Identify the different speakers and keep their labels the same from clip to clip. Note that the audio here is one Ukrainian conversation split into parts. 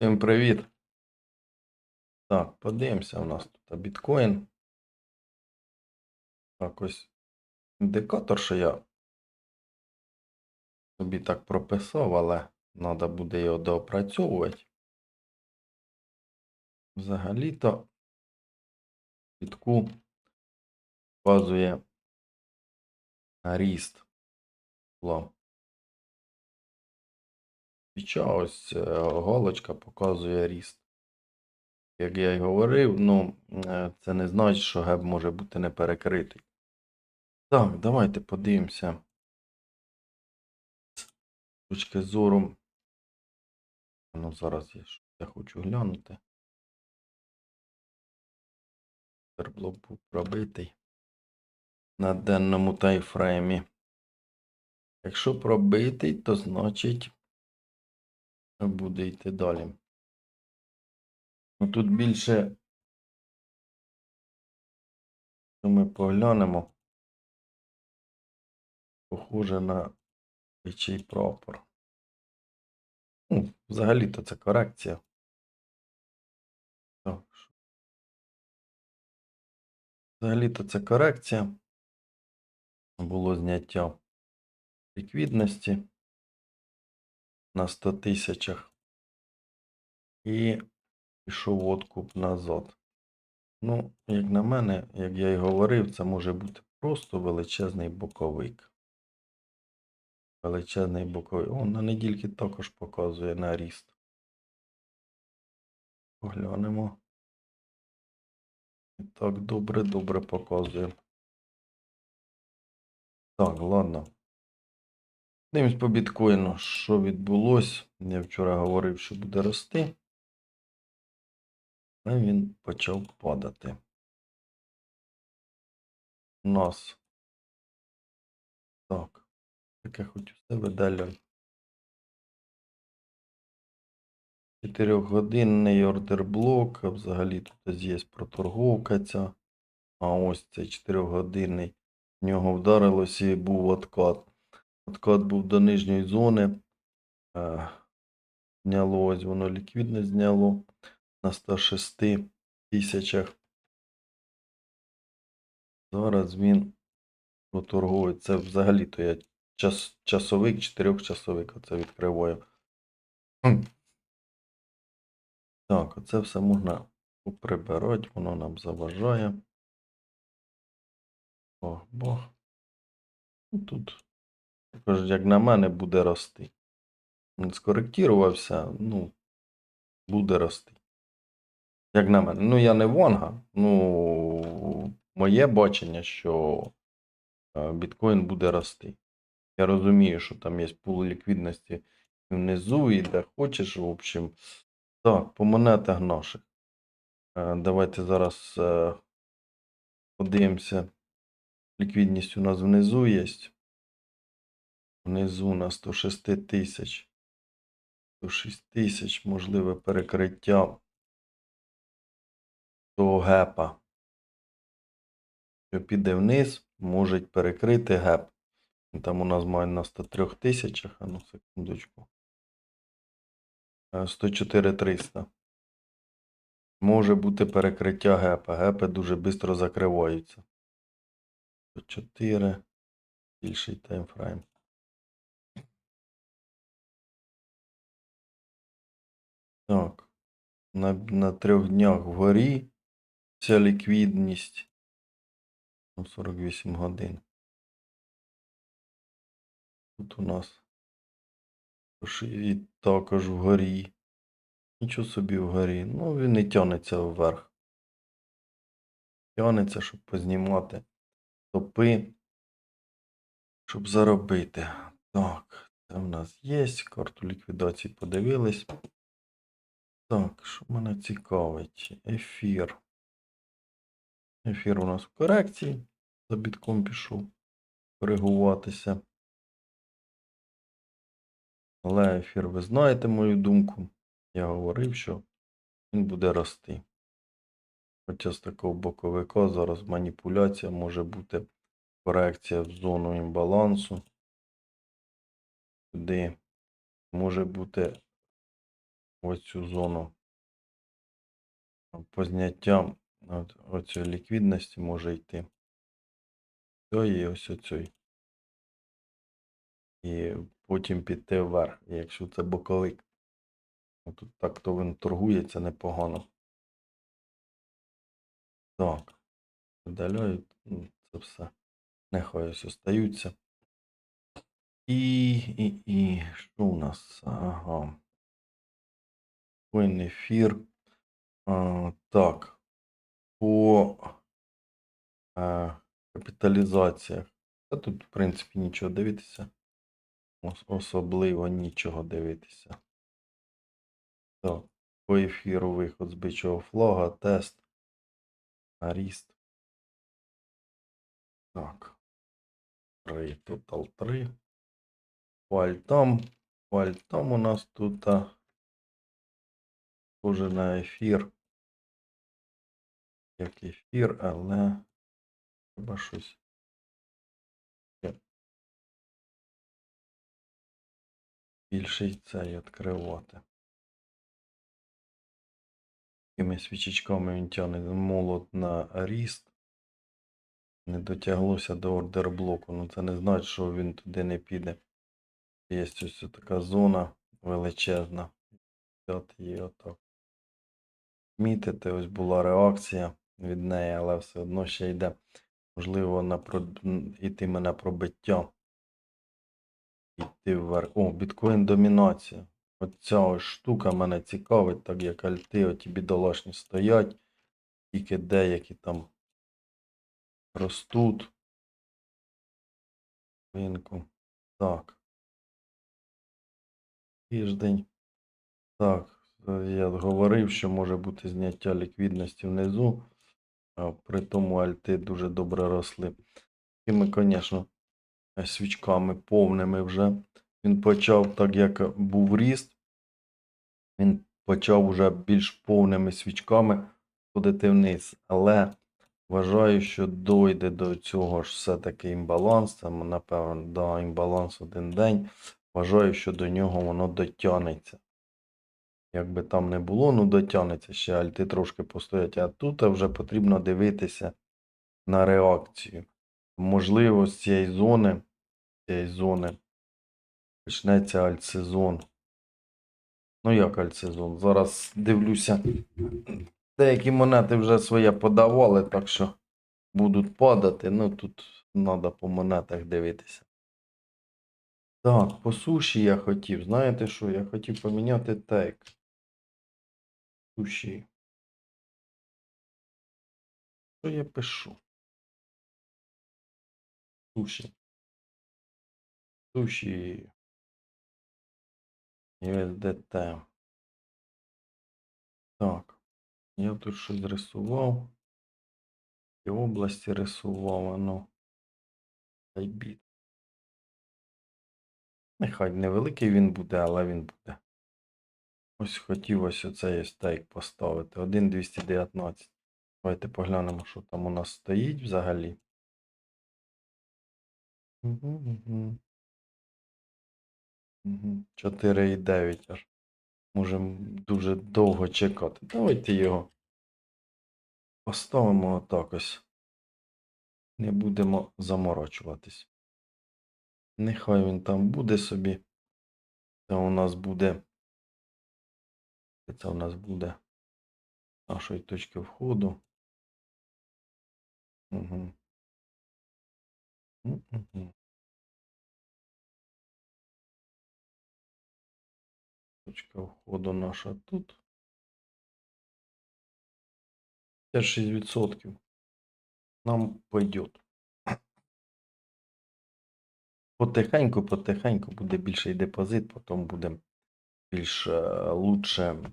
Speaker 1: Всім привіт. Так, подивимося у нас тут біткоін. Так, ось індикатор, що я собі так прописав, але треба буде його доопрацьовувати. Взагалі-то бітку вказує на ріст. Свіча, ось е, галочка показує ріст. Як я й говорив, ну, е, це не значить, що геб може бути не перекритий. Так, давайте подивимося. З точки зору. Ну, зараз я, я хочу глянути. Терблок був пробитий на денному тайфреймі. Якщо пробитий, то значить буде йти далі. Ну, тут більше, що ми поглянемо, похоже на бичий прапор. Ну, взагалі-то це корекція. Так, Взагалі-то це корекція. Було зняття ліквідності на 100 тисячах. І пішов откуп назад. Ну, як на мене, як я і говорив, це може бути просто величезний боковик. Величезний боковик. О, на недільки також показує на ріст. Поглянемо. І Так, добре, добре показує. Так, ладно. Дивимось по біткоїну, що відбулося. Я вчора говорив, що буде рости. А він почав падати. У нас. Так. Так я хочу себе далі. 4-годинний ордерблок. Взагалі тут є проторговка ця. А ось цей 4-годинний. В нього вдарилося і був откат. Откат був до нижньої зони. Е, Зняло ось воно ліквідність зняло на 106 тисячах. Зараз він проторгує. Це взагалі-то я час, часовик, чотирьохчасовик оце відкриваю. Так, оце все можна поприбирати, воно нам заважає. Бог, бог. Ну, Тут, також, як на мене, буде рости. Він скоректувався, ну, буде рости. Як на мене. Ну, я не Вонга. Ну, моє бачення, що е, біткоін буде рости. Я розумію, що там є пул ліквідності внизу і де хочеш, в общем. Так, по монетах наших. Е, Давайте зараз е, подивимося. Ліквідність у нас внизу є. Внизу на 106 тисяч. 106 тисяч, можливе перекриття того гепа. Що піде вниз, може перекрити геп. Там у нас має на 103 тисячах, а ну секундочку. Е, 104 300. Може бути перекриття гепа. Гепи дуже швидко закриваються. 104. Більший таймфрейм. Так. На, на трьох днях вгорі вся ліквідність. Ну, 48 годин. Тут у нас і також вгорі. Нічого собі вгорі. Ну, він не тягнеться вверх. Тягнеться, щоб познімати топи, щоб заробити. Так, це в нас є. Карту ліквідації подивились. Так, що мене цікавить? Ефір. Ефір у нас в корекції. За бітком пішов коригуватися. Але ефір, ви знаєте мою думку. Я говорив, що він буде рости. Хоча з такого боковика зараз маніпуляція може бути корекція в зону імбалансу. Туди може бути в цю зону по зняттям оцієї ліквідності може йти. Цієї і ось оцей. І потім піти вверх. Якщо це боковик, ну, тут так то він торгується непогано. Так. Видаляю ну, це все. Нехай ось остаються. І, і, і, що у нас? Ага. Коін ефір. А, так. По е, капіталізаціях. Та тут, в принципі, нічого дивитися. Особливо нічого дивитися. Так. По ефіру виход з бичого флага, тест. Аріст. Так. 3, тотал 3. По альтам. По альтам у нас тут а, схоже на ефір. Як ефір, але треба щось. ще Більший цей відкривати. Такими свічечками він тягне молот на ріст. Не дотяглося до ордер блоку. Ну це не значить, що він туди не піде. Є ось така зона величезна. От її отак. Мітити, ось була реакція від неї, але все одно ще йде. Можливо, на про... йтиме на пробиття. Йти вверх. О, біткоін домінація. Оця ось штука мене цікавить, так як альти, оті бідолашні стоять. Тільки деякі там ростуть. Ринку. Так. Тиждень. Так, я говорив, що може бути зняття ліквідності внизу. а При тому альти дуже добре росли. Такими, звісно, свічками повними вже. Він почав, так як був ріст, він почав вже більш повними свічками ходити вниз. Але вважаю, що дойде до цього ж все-таки імбаланс. Це, напевно, да, імбаланс один день. Вважаю, що до нього воно дотягнеться. Як би там не було, ну дотягнеться ще альти трошки постоять. А тут вже потрібно дивитися на реакцію. Можливо, з цієї зони, цієї зони почнеться альтсезон. Ну як альтсезон? Зараз дивлюся. Деякі монети вже своє подавали, так що будуть падати. Ну тут треба по монетах дивитися. Так, по суші я хотів. Знаєте що? Я хотів поміняти тейк. Суші. Що я пишу? Суші. Суші. USDT. Так. Я тут щось рисував. І області рисував, воно. Хайбіт. Нехай невеликий він буде, але він буде. Ось хотів ось оцей стейк поставити. 1,219. Давайте поглянемо, що там у нас стоїть взагалі. Угу, угу. Угу. 4,9 аж. Можемо дуже довго чекати. Давайте його поставимо отак ось. Не будемо заморочуватись. Нехай він там буде собі. Це у нас буде. Це у нас буде нашої точки входу. Угу. Точка входу наша тут. 56% нам пойдет. Потихеньку, потихеньку буде більший депозит, потім буде більш лучше,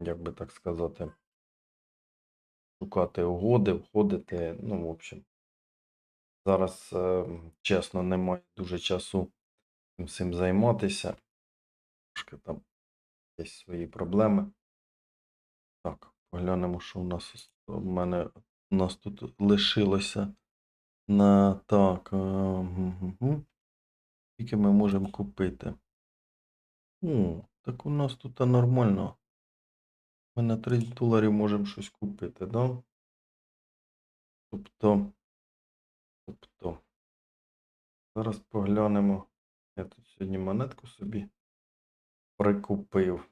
Speaker 1: як би так сказати, шукати угоди, входити. Ну, в общем, зараз, е, чесно, немає дуже часу цим займатися. Трошки там є свої проблеми. Так, поглянемо, що у нас у мене у нас тут лишилося на так. е. Скільки ми можемо купити? О, так у нас тут нормально. Ми на 30 доларів можемо щось купити, да? Тобто, тобто, зараз поглянемо. Я тут сьогодні монетку собі прикупив.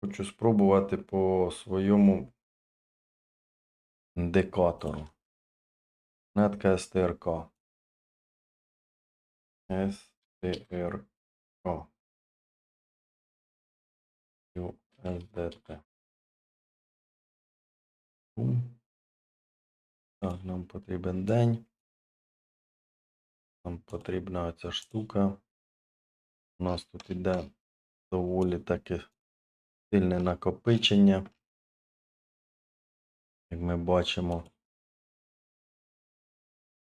Speaker 1: Хочу спробувати по своєму індикатору. Монетка СТРК. СТРК. USDT. Так, нам потрібен день. Нам потрібна оця штука. У нас тут іде доволі таке сильне накопичення. Як ми бачимо.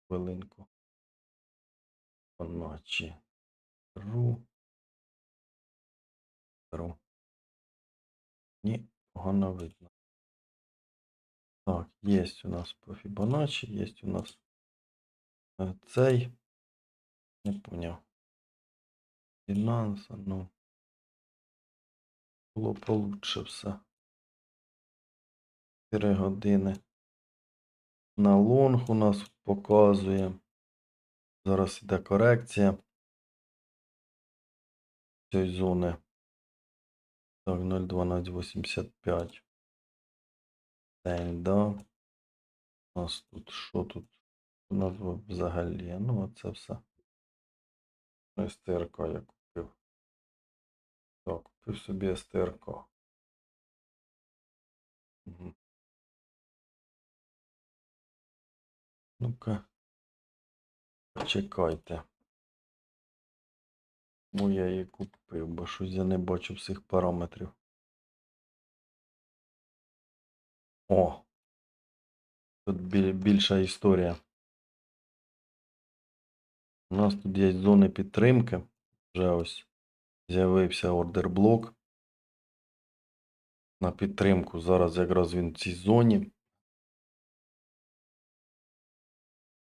Speaker 1: Хвилинку. Ночі. Ру. Ру. Ні, погано видно. Так, є у нас по Fibonacci, є у нас е, цей. Не поняв. Фінанса, ну. Було получше все. 4 години. На лонг у нас показує. Зараз іде корекція цієї зони. Так, 0,1285. День, да. У нас тут що тут? У нас взагалі. Ну, оце все. СТРК я купив. Так, купив собі СТРК. Угу. Ну-ка. Почекайте. Бо я її купив, бо щось я не бачу всіх параметрів. О! Тут більша історія. У нас тут є зони підтримки. Вже ось з'явився ордер-блок. На підтримку. Зараз якраз він в цій зоні.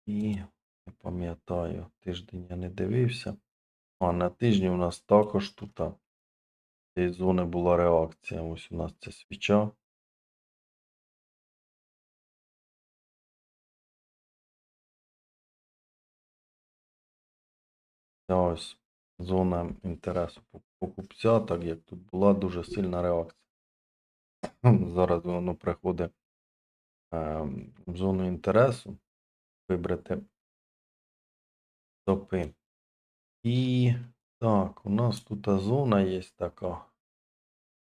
Speaker 1: І не пам'ятаю, тиждень я не дивився. А на тижні у нас також тут цієї зони була реакція. Ось у нас ця свіча. Ось зона інтересу покупця, так як тут була дуже сильна реакція. Зараз воно приходить ем, в зону інтересу, вибрати стопи. І так, у нас тут зона є така.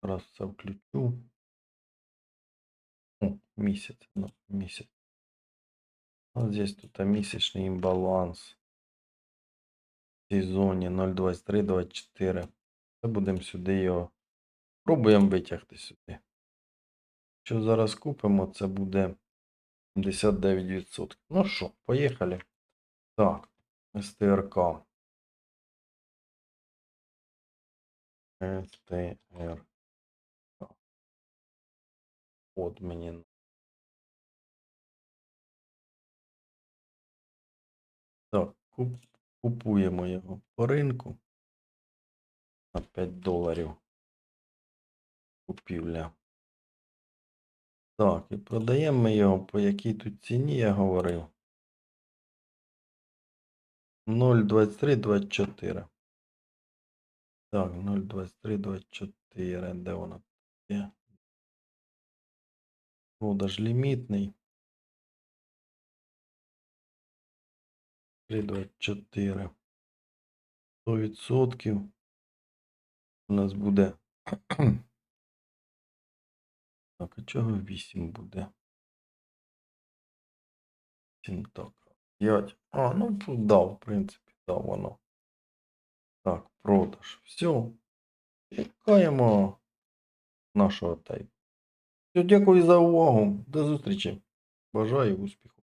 Speaker 1: Зараз все включу. О, місяць, ну, місяць. Ось здесь тут місячний імбаланс. В цій зоні 0,23-24. Це будемо сюди його. Пробуємо витягти сюди. Що зараз купимо, це буде 79%. Ну що, поїхали. Так, СТРК. СТРК. От мені. Так, купуємо його по ринку на 5 доларів. Купівля. Так, і продаємо його по якій тут ціні я говорив. 0,2324. Так, 0,2324. Де вона є? Продаж лімітний. 3,24. 100% у нас буде. Так, а чого 8 буде? 7 так. 5. А, ну дав, в принципі, дав воно. Так, продаж. Все. Чекаємо нашого тайпу. Дякую за увагу. До зустрічі. Бажаю успіху.